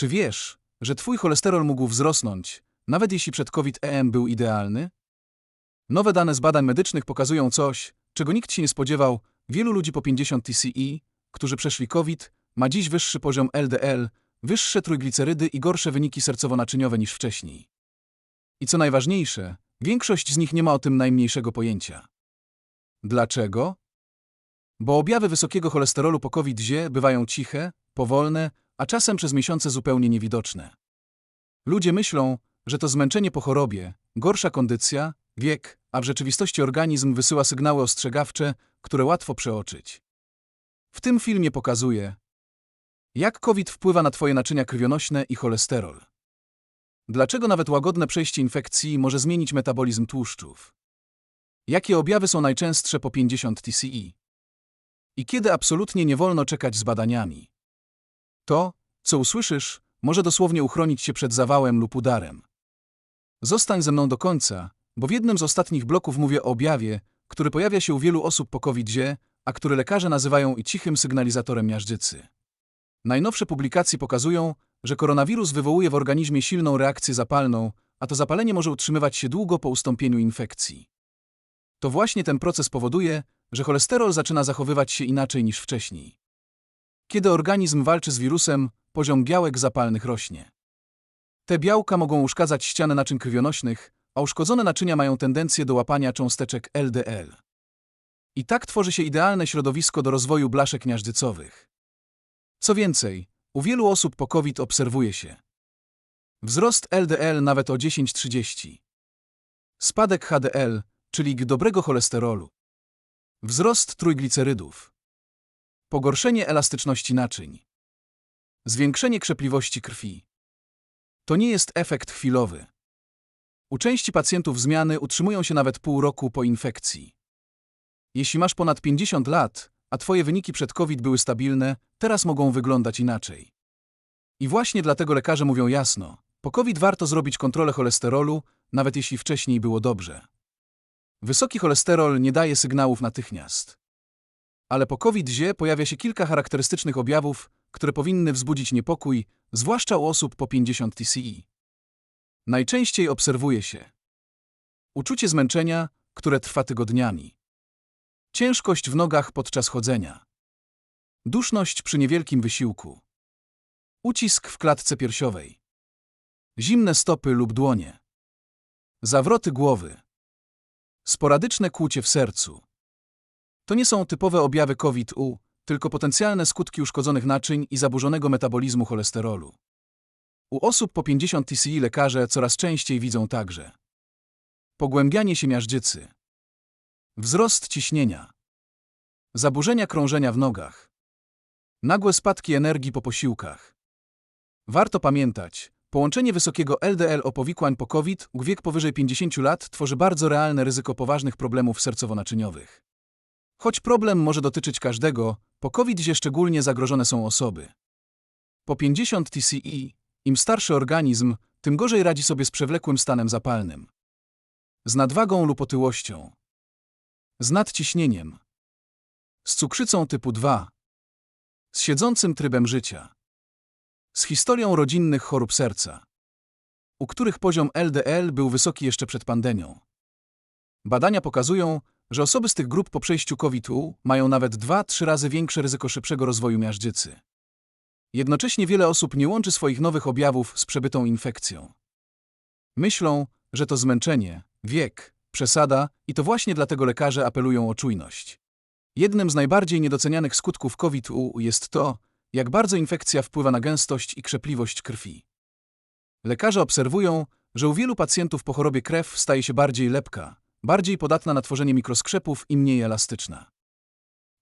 Czy wiesz, że twój cholesterol mógł wzrosnąć, nawet jeśli przed COVID-EM był idealny? Nowe dane z badań medycznych pokazują coś, czego nikt się nie spodziewał. Wielu ludzi po 50 TCE, którzy przeszli COVID, ma dziś wyższy poziom LDL, wyższe trójglicerydy i gorsze wyniki sercowo-naczyniowe niż wcześniej. I co najważniejsze, większość z nich nie ma o tym najmniejszego pojęcia. Dlaczego? Bo objawy wysokiego cholesterolu po COVID-zie bywają ciche, powolne, a czasem przez miesiące zupełnie niewidoczne. Ludzie myślą, że to zmęczenie po chorobie, gorsza kondycja, wiek, a w rzeczywistości organizm wysyła sygnały ostrzegawcze, które łatwo przeoczyć. W tym filmie pokazuję, jak COVID wpływa na Twoje naczynia krwionośne i cholesterol. Dlaczego nawet łagodne przejście infekcji może zmienić metabolizm tłuszczów? Jakie objawy są najczęstsze po 50 TCE? I kiedy absolutnie nie wolno czekać z badaniami? To, co usłyszysz, może dosłownie uchronić cię przed zawałem lub udarem. Zostań ze mną do końca, bo w jednym z ostatnich bloków mówię o objawie, który pojawia się u wielu osób po COVID-zie, a który lekarze nazywają i cichym sygnalizatorem miażdżycy. Najnowsze publikacje pokazują, że koronawirus wywołuje w organizmie silną reakcję zapalną, a to zapalenie może utrzymywać się długo po ustąpieniu infekcji. To właśnie ten proces powoduje, że cholesterol zaczyna zachowywać się inaczej niż wcześniej. Kiedy organizm walczy z wirusem, poziom białek zapalnych rośnie. Te białka mogą uszkadzać ściany naczyń krwionośnych, a uszkodzone naczynia mają tendencję do łapania cząsteczek LDL. I tak tworzy się idealne środowisko do rozwoju blaszek miażdżycowych. Co więcej, u wielu osób po COVID obserwuje się wzrost LDL nawet o 10-30, spadek HDL, czyli dobrego cholesterolu, wzrost trójglicerydów, pogorszenie elastyczności naczyń, zwiększenie krzepliwości krwi. To nie jest efekt chwilowy. U części pacjentów zmiany utrzymują się nawet pół roku po infekcji. Jeśli masz ponad 50 lat, a twoje wyniki przed COVID były stabilne, teraz mogą wyglądać inaczej. I właśnie dlatego lekarze mówią jasno, po COVID warto zrobić kontrolę cholesterolu, nawet jeśli wcześniej było dobrze. Wysoki cholesterol nie daje sygnałów natychmiast. Ale po COVID-zie pojawia się kilka charakterystycznych objawów, które powinny wzbudzić niepokój, zwłaszcza u osób po 50 TCE. Najczęściej obserwuje się uczucie zmęczenia, które trwa tygodniami, ciężkość w nogach podczas chodzenia, duszność przy niewielkim wysiłku, ucisk w klatce piersiowej, zimne stopy lub dłonie, zawroty głowy, sporadyczne kłucie w sercu. To nie są typowe objawy COVID-U, tylko potencjalne skutki uszkodzonych naczyń i zaburzonego metabolizmu cholesterolu. U osób po 50 TCI lekarze coraz częściej widzą także pogłębianie się miażdżycy, wzrost ciśnienia, zaburzenia krążenia w nogach, nagłe spadki energii po posiłkach. Warto pamiętać, połączenie wysokiego LDL opowikłań po COVID u wiek powyżej 50 lat tworzy bardzo realne ryzyko poważnych problemów sercowo-naczyniowych. Choć problem może dotyczyć każdego, po COVID-zie szczególnie zagrożone są osoby. Po 50 TCE, im starszy organizm, tym gorzej radzi sobie z przewlekłym stanem zapalnym. Z nadwagą lub otyłością. Z nadciśnieniem. Z cukrzycą typu 2. Z siedzącym trybem życia. Z historią rodzinnych chorób serca. U których poziom LDL był wysoki jeszcze przed pandemią. Badania pokazują, że osoby z tych grup po przejściu COVID-u mają nawet 2-3 razy większe ryzyko szybszego rozwoju miażdżycy. Jednocześnie wiele osób nie łączy swoich nowych objawów z przebytą infekcją. Myślą, że to zmęczenie, wiek, przesada i to właśnie dlatego lekarze apelują o czujność. Jednym z najbardziej niedocenianych skutków COVID-u jest to, jak bardzo infekcja wpływa na gęstość i krzepliwość krwi. Lekarze obserwują, że u wielu pacjentów po chorobie krew staje się bardziej lepka, bardziej podatna na tworzenie mikroskrzepów i mniej elastyczna.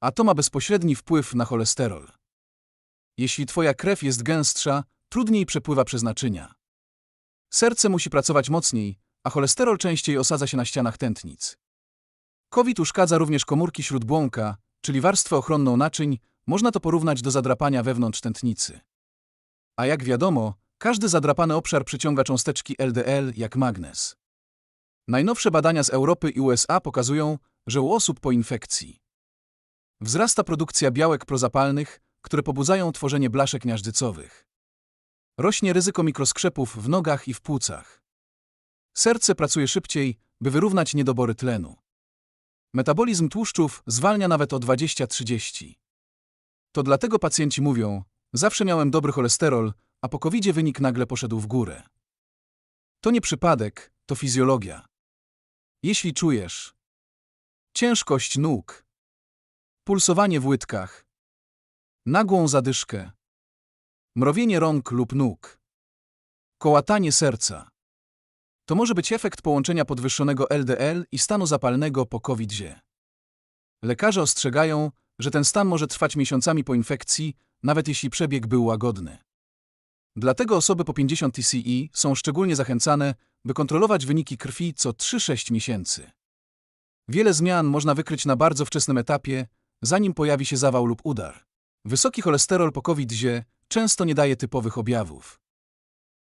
A to ma bezpośredni wpływ na cholesterol. Jeśli twoja krew jest gęstsza, trudniej przepływa przez naczynia. Serce musi pracować mocniej, a cholesterol częściej osadza się na ścianach tętnic. COVID uszkadza również komórki śródbłąka, czyli warstwę ochronną naczyń, można to porównać do zadrapania wewnątrz tętnicy. A jak wiadomo, każdy zadrapany obszar przyciąga cząsteczki LDL jak magnes. Najnowsze badania z Europy i USA pokazują, że u osób po infekcji wzrasta produkcja białek prozapalnych, które pobudzają tworzenie blaszek miażdżycowych. rośnie ryzyko mikroskrzepów w nogach i w płucach. Serce pracuje szybciej, by wyrównać niedobory tlenu. Metabolizm tłuszczów zwalnia nawet o 20-30. To dlatego pacjenci mówią, zawsze miałem dobry cholesterol, a po covid wynik nagle poszedł w górę. To nie przypadek, to fizjologia. Jeśli czujesz ciężkość nóg, pulsowanie w łydkach, nagłą zadyszkę, mrowienie rąk lub nóg, kołatanie serca, to może być efekt połączenia podwyższonego LDL i stanu zapalnego po COVID-zie. Lekarze ostrzegają, że ten stan może trwać miesiącami po infekcji, nawet jeśli przebieg był łagodny. Dlatego osoby po 50 TCE są szczególnie zachęcane, by kontrolować wyniki krwi co 3-6 miesięcy. Wiele zmian można wykryć na bardzo wczesnym etapie, zanim pojawi się zawał lub udar. Wysoki cholesterol po COVID-zie często nie daje typowych objawów.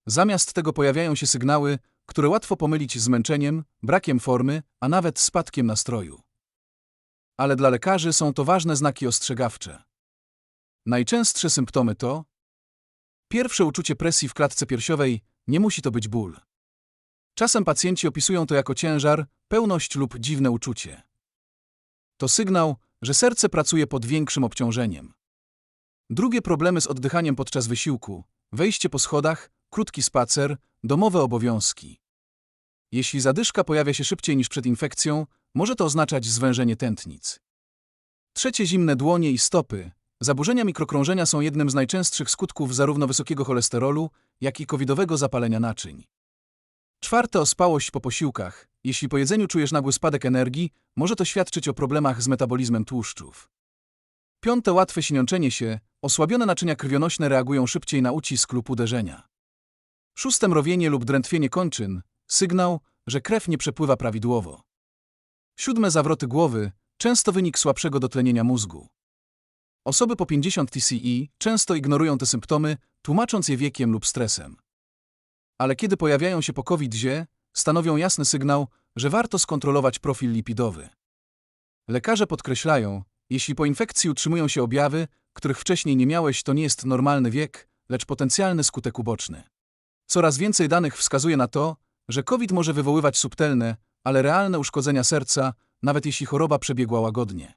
Zamiast tego pojawiają się sygnały, które łatwo pomylić z zmęczeniem, brakiem formy, a nawet spadkiem nastroju. Ale dla lekarzy są to ważne znaki ostrzegawcze. Najczęstsze symptomy to pierwsze uczucie presji w klatce piersiowej, nie musi to być ból. Czasem pacjenci opisują to jako ciężar, pełność lub dziwne uczucie. To sygnał, że serce pracuje pod większym obciążeniem. Drugie problemy z oddychaniem podczas wysiłku, wejście po schodach, krótki spacer, domowe obowiązki. Jeśli zadyszka pojawia się szybciej niż przed infekcją, może to oznaczać zwężenie tętnic. Trzecie zimne dłonie i stopy. Zaburzenia mikrokrążenia są jednym z najczęstszych skutków zarówno wysokiego cholesterolu, jak i covidowego zapalenia naczyń. Czwarte ospałość po posiłkach. Jeśli po jedzeniu czujesz nagły spadek energii, może to świadczyć o problemach z metabolizmem tłuszczów. Piąte łatwe śniączenie się. Osłabione naczynia krwionośne reagują szybciej na ucisk lub uderzenia. Szóste mrowienie lub drętwienie kończyn. Sygnał, że krew nie przepływa prawidłowo. Siódme zawroty głowy. Często wynik słabszego dotlenienia mózgu. Osoby po 50 TCE często ignorują te symptomy, tłumacząc je wiekiem lub stresem. Ale kiedy pojawiają się po COVID-zie, stanowią jasny sygnał, że warto skontrolować profil lipidowy. Lekarze podkreślają, jeśli po infekcji utrzymują się objawy, których wcześniej nie miałeś, to nie jest normalny wiek, lecz potencjalny skutek uboczny. Coraz więcej danych wskazuje na to, że COVID może wywoływać subtelne, ale realne uszkodzenia serca, nawet jeśli choroba przebiegła łagodnie.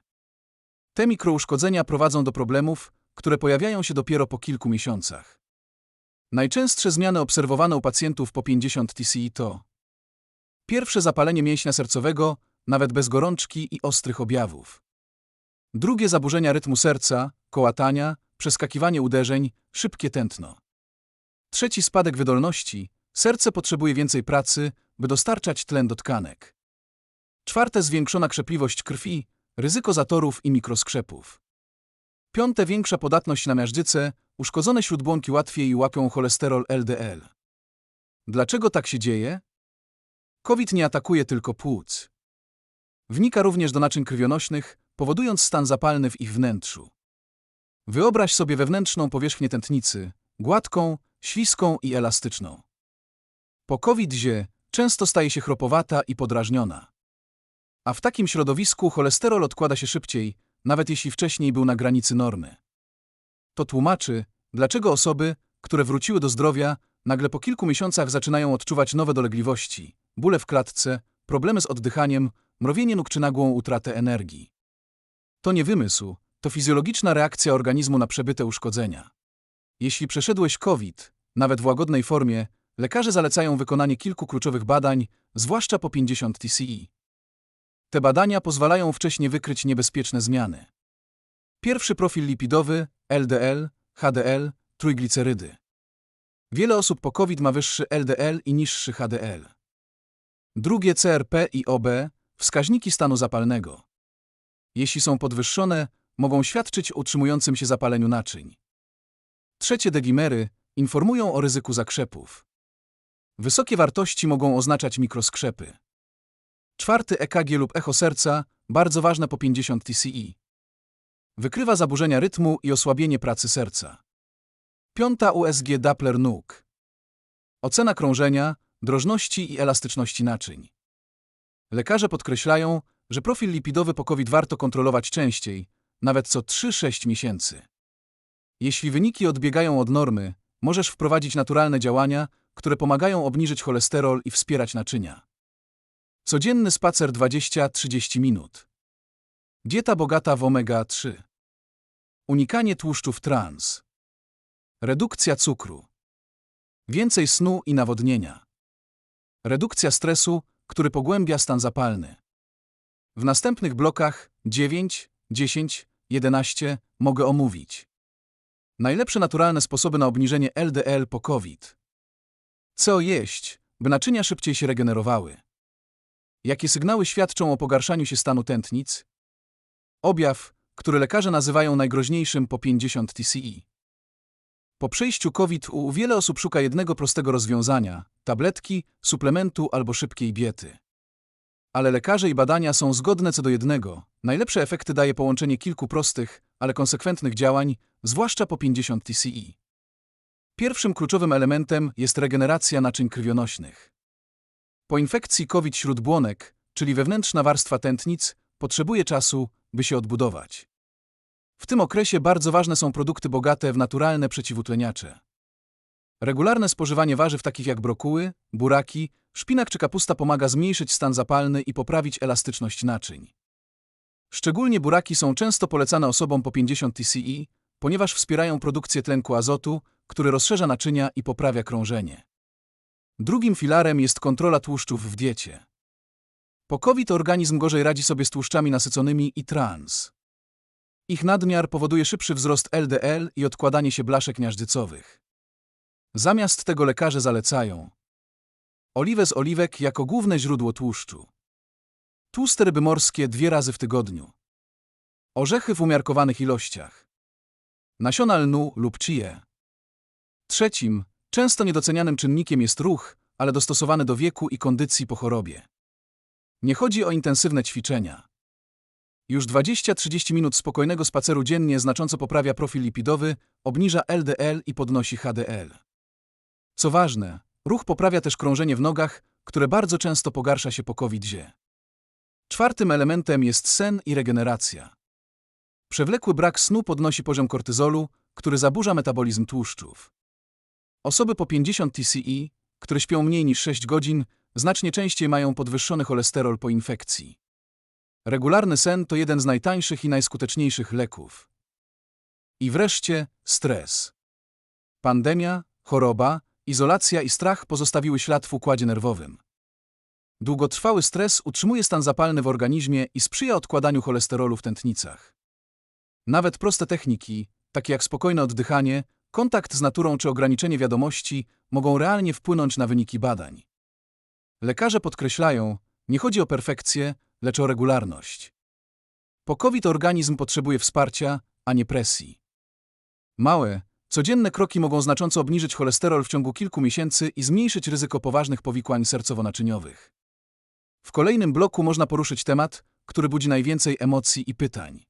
Te mikrouszkodzenia prowadzą do problemów, które pojawiają się dopiero po kilku miesiącach. Najczęstsze zmiany obserwowane u pacjentów po 50 TCI to pierwsze zapalenie mięśnia sercowego, nawet bez gorączki i ostrych objawów. Drugie zaburzenia rytmu serca, kołatania, przeskakiwanie uderzeń, szybkie tętno. Trzeci spadek wydolności, serce potrzebuje więcej pracy, by dostarczać tlen do tkanek. Czwarte zwiększona krzepliwość krwi, ryzyko zatorów i mikroskrzepów. Piąte większa podatność na miażdżycę, uszkodzone śródbłonki łatwiej łapią cholesterol LDL. Dlaczego tak się dzieje? COVID nie atakuje tylko płuc. Wnika również do naczyń krwionośnych, powodując stan zapalny w ich wnętrzu. Wyobraź sobie wewnętrzną powierzchnię tętnicy, gładką, śliską i elastyczną. Po COVID-zie często staje się chropowata i podrażniona. A w takim środowisku cholesterol odkłada się szybciej, nawet jeśli wcześniej był na granicy normy. To tłumaczy, dlaczego osoby, które wróciły do zdrowia, nagle po kilku miesiącach zaczynają odczuwać nowe dolegliwości, bóle w klatce, problemy z oddychaniem, mrowienie nóg czy nagłą utratę energii. To nie wymysł, to fizjologiczna reakcja organizmu na przebyte uszkodzenia. Jeśli przeszedłeś COVID, nawet w łagodnej formie, lekarze zalecają wykonanie kilku kluczowych badań, zwłaszcza po 50 TCE. Te badania pozwalają wcześniej wykryć niebezpieczne zmiany. Pierwszy profil lipidowy, LDL, HDL, trójglicerydy. Wiele osób po COVID ma wyższy LDL i niższy HDL. Drugie CRP i OB, wskaźniki stanu zapalnego. Jeśli są podwyższone, mogą świadczyć o utrzymującym się zapaleniu naczyń. Trzecie degimery informują o ryzyku zakrzepów. Wysokie wartości mogą oznaczać mikroskrzepy. Czwarty EKG lub echo serca, bardzo ważne po 50 TCE. Wykrywa zaburzenia rytmu i osłabienie pracy serca. Piąta USG Doppler nóg. Ocena krążenia, drożności i elastyczności naczyń. Lekarze podkreślają, że profil lipidowy po COVID warto kontrolować częściej, nawet co 3-6 miesięcy. Jeśli wyniki odbiegają od normy, możesz wprowadzić naturalne działania, które pomagają obniżyć cholesterol i wspierać naczynia. Codzienny spacer 20-30 minut. Dieta bogata w omega-3. Unikanie tłuszczów trans. Redukcja cukru. Więcej snu i nawodnienia. Redukcja stresu, który pogłębia stan zapalny. W następnych blokach 9, 10, 11 mogę omówić. Najlepsze naturalne sposoby na obniżenie LDL po COVID. Co jeść, by naczynia szybciej się regenerowały? Jakie sygnały świadczą o pogarszaniu się stanu tętnic? Objaw, który lekarze nazywają najgroźniejszym po 50 TCE. Po przejściu COVID u wiele osób szuka jednego prostego rozwiązania tabletki, suplementu albo szybkiej diety. Ale lekarze i badania są zgodne co do jednego. Najlepsze efekty daje połączenie kilku prostych, ale konsekwentnych działań, zwłaszcza po 50 TCE. Pierwszym kluczowym elementem jest regeneracja naczyń krwionośnych. Po infekcji COVID śródbłonek, czyli wewnętrzna warstwa tętnic, potrzebuje czasu, by się odbudować. W tym okresie bardzo ważne są produkty bogate w naturalne przeciwutleniacze. Regularne spożywanie warzyw takich jak brokuły, buraki, szpinak czy kapusta pomaga zmniejszyć stan zapalny i poprawić elastyczność naczyń. Szczególnie buraki są często polecane osobom po 50 TCE, ponieważ wspierają produkcję tlenku azotu, który rozszerza naczynia i poprawia krążenie. Drugim filarem jest kontrola tłuszczów w diecie. Po COVID organizm gorzej radzi sobie z tłuszczami nasyconymi i trans. Ich nadmiar powoduje szybszy wzrost LDL i odkładanie się blaszek miażdżycowych. Zamiast tego lekarze zalecają oliwę z oliwek jako główne źródło tłuszczu. Tłuste ryby morskie dwie razy w tygodniu. Orzechy w umiarkowanych ilościach. Nasiona lnu lub chie. Trzecim, często niedocenianym czynnikiem jest ruch, ale dostosowany do wieku i kondycji po chorobie. Nie chodzi o intensywne ćwiczenia. Już 20-30 minut spokojnego spaceru dziennie znacząco poprawia profil lipidowy, obniża LDL i podnosi HDL. Co ważne, ruch poprawia też krążenie w nogach, które bardzo często pogarsza się po COVID-zie. Czwartym elementem jest sen i regeneracja. Przewlekły brak snu podnosi poziom kortyzolu, który zaburza metabolizm tłuszczów. Osoby po 50 TCE, które śpią mniej niż 6 godzin, znacznie częściej mają podwyższony cholesterol po infekcji. Regularny sen to jeden z najtańszych i najskuteczniejszych leków. I wreszcie stres. Pandemia, choroba, izolacja i strach pozostawiły ślad w układzie nerwowym. Długotrwały stres utrzymuje stan zapalny w organizmie i sprzyja odkładaniu cholesterolu w tętnicach. Nawet proste techniki, takie jak spokojne oddychanie, kontakt z naturą czy ograniczenie wiadomości, mogą realnie wpłynąć na wyniki badań. Lekarze podkreślają, nie chodzi o perfekcję, lecz o regularność. Po COVID organizm potrzebuje wsparcia, a nie presji. Małe, codzienne kroki mogą znacząco obniżyć cholesterol w ciągu kilku miesięcy i zmniejszyć ryzyko poważnych powikłań sercowo-naczyniowych. W kolejnym bloku można poruszyć temat, który budzi najwięcej emocji i pytań.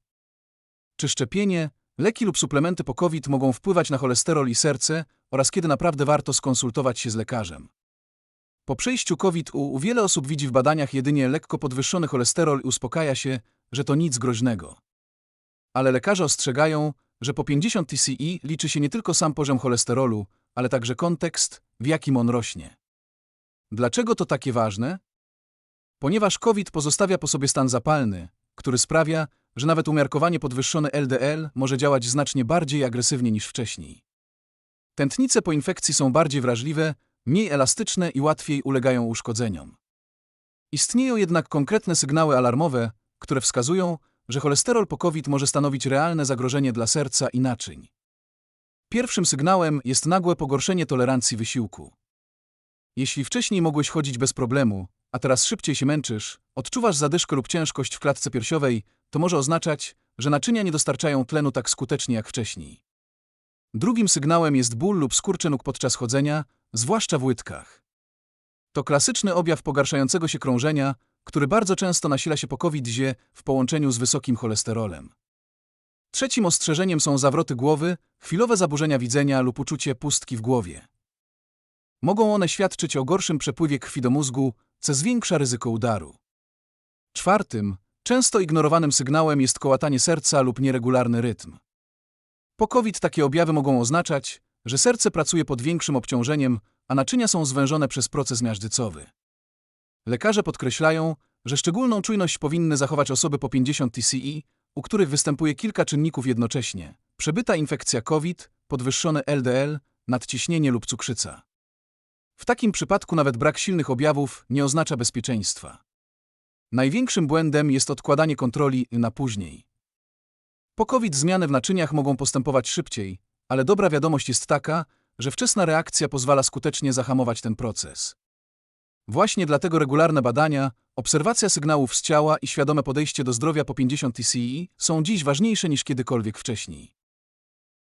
Czy szczepienie, leki lub suplementy po COVID mogą wpływać na cholesterol i serce oraz kiedy naprawdę warto skonsultować się z lekarzem? Po przejściu COVID u wiele osób widzi w badaniach jedynie lekko podwyższony cholesterol i uspokaja się, że to nic groźnego. Ale lekarze ostrzegają, że po 50 TCE liczy się nie tylko sam poziom cholesterolu, ale także kontekst, w jakim on rośnie. Dlaczego to takie ważne? Ponieważ COVID pozostawia po sobie stan zapalny, który sprawia, że nawet umiarkowanie podwyższony LDL może działać znacznie bardziej agresywnie niż wcześniej. Tętnice po infekcji są bardziej wrażliwe, mniej elastyczne i łatwiej ulegają uszkodzeniom. Istnieją jednak konkretne sygnały alarmowe, które wskazują, że cholesterol po COVID może stanowić realne zagrożenie dla serca i naczyń. Pierwszym sygnałem jest nagłe pogorszenie tolerancji wysiłku. Jeśli wcześniej mogłeś chodzić bez problemu, a teraz szybciej się męczysz, odczuwasz zadyszkę lub ciężkość w klatce piersiowej, to może oznaczać, że naczynia nie dostarczają tlenu tak skutecznie jak wcześniej. Drugim sygnałem jest ból lub skurcze nóg podczas chodzenia, zwłaszcza w łydkach. To klasyczny objaw pogarszającego się krążenia, który bardzo często nasila się po COVID-zie w połączeniu z wysokim cholesterolem. Trzecim ostrzeżeniem są zawroty głowy, chwilowe zaburzenia widzenia lub uczucie pustki w głowie. Mogą one świadczyć o gorszym przepływie krwi do mózgu, co zwiększa ryzyko udaru. Czwartym, często ignorowanym sygnałem jest kołatanie serca lub nieregularny rytm. Po COVID takie objawy mogą oznaczać, że serce pracuje pod większym obciążeniem, a naczynia są zwężone przez proces miażdżycowy. Lekarze podkreślają, że szczególną czujność powinny zachować osoby po 50 TCI, u których występuje kilka czynników jednocześnie. Przebyta infekcja COVID, podwyższone LDL, nadciśnienie lub cukrzyca. W takim przypadku nawet brak silnych objawów nie oznacza bezpieczeństwa. Największym błędem jest odkładanie kontroli na później. Po COVID zmiany w naczyniach mogą postępować szybciej, ale dobra wiadomość jest taka, że wczesna reakcja pozwala skutecznie zahamować ten proces. Właśnie dlatego regularne badania, obserwacja sygnałów z ciała i świadome podejście do zdrowia po 50 TCI są dziś ważniejsze niż kiedykolwiek wcześniej.